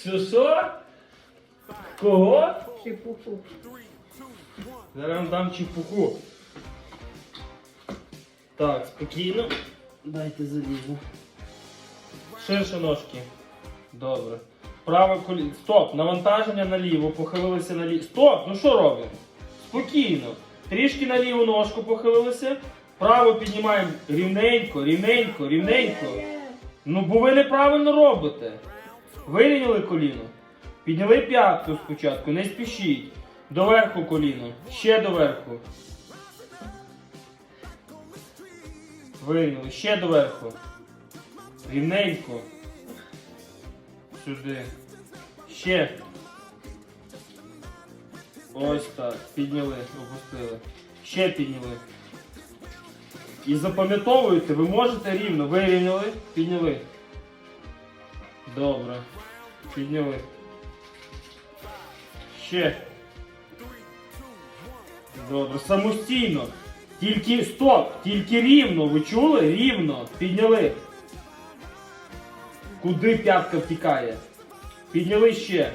Що що? Кого? Чепуху. Зараз вам дам чепуху. Так, спокійно. Дайте залізу. Ширше ножки. Добре. Праве коліно. Стоп! Навантаження наліво, похилилися наліво. Стоп! Ну що робимо? Спокійно. Трішки на ліву ножку похилилися. Право піднімаємо рівненько, рівненько, рівненько. Ну, бо ви неправильно робите. Вирівняли коліно. Підняли п'ятку спочатку, не спішіть. Доверху коліно. Ще доверху. Вирівняли. Ще доверху. Рівненько. Сюди. Ще. Ось так. Підняли, опустили. Ще підняли. І запам'ятовуйте, ви можете рівно. Вирівняли, підняли. Добре. Підняли. Ще. Добре. Самостійно. Тільки стоп! Тільки рівно. Ви чули? Рівно. Підняли. Куди п'ятка втікає? Підняли ще.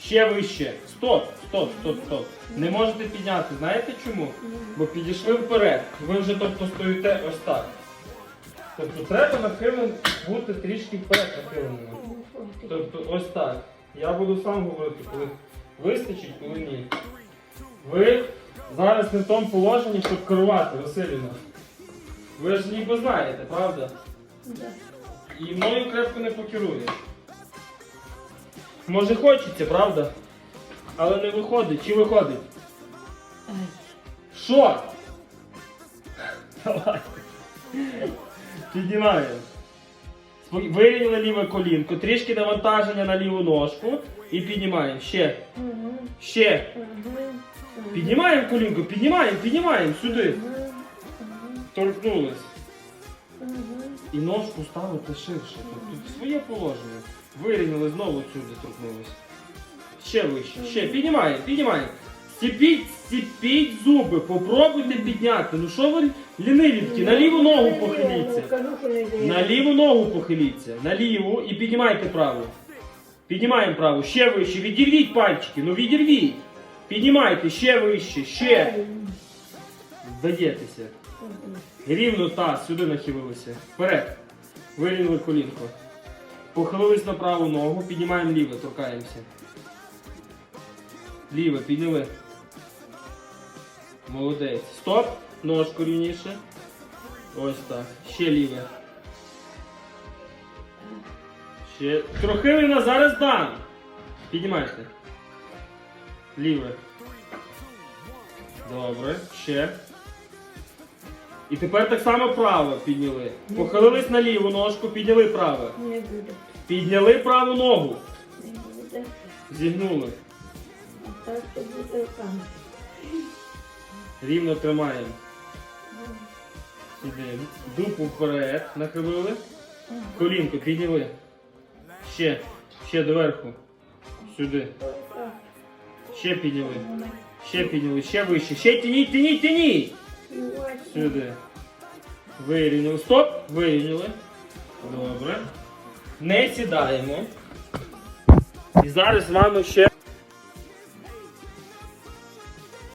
Ще вище. Стоп, стоп, стоп, стоп. Не можете підняти. Знаєте чому? Бо підійшли вперед. Ви вже тобто стоїте ось так. Тобто треба нахилено бути трішки вперед нахиленими. Тобто ось так. Я буду сам говорити, коли вистачить, коли ні. Ви зараз не в тому положенні, щоб керувати, Василіна. Ви ж ніби знаєте, правда? Да. І мною крепко не покеруєш. Може хочеться, правда? Але не виходить. Чи виходить? Що? Давай. Піднімаємо. Вирівняли ліве колінко, трішки навантаження на ліву ножку і піднімаємо. Ще. Ще. Піднімаємо колінко, піднімаємо, піднімаємо сюди. Торкнулись. І ножку ставити ширше. Тобто своє положення. Вирівняли знову сюди торкнулись. Ще вище. Ще. Піднімаємо, піднімаємо. Стіпіть, стіпіть зуби, попробуйте підняти. Ну що ви лінивітки? На ліву ногу похиліться. На ліву ногу похиліться. На ліву і піднімайте праву. Піднімаємо праву. Ще вище. Відірвіть пальчики. Ну відірвіть. Піднімайте ще вище, ще. Ай. Вдаєтеся. Рівно таз, сюди нахилилися. Вперед. Вирівняли колінко. Похилились на праву ногу, піднімаємо ліве, торкаємося. Ліве, підняли. Молодець. Стоп. Ножку рівніше. Ось так. Ще ліве. Ще. Трохи на зараз дам. Піднімайте. Ліве. Добре. Ще. І тепер так само право підняли. Похилились на ліву ножку, підняли праве. Не буде. Підняли праву ногу. Не буде. Зігнули. А так то буде там. Рівно тримаємо. Сидимо. Дупу вперед. Нахилили. Колінко підняли. Ще. Ще доверху. Сюди. Ще підняли. Ще підняли. Ще вище. Ще тяніть, тяніть, тяніть. Сюди. Вирівняли. Стоп. Вирівняли. Добре. Не сідаємо. І зараз з ще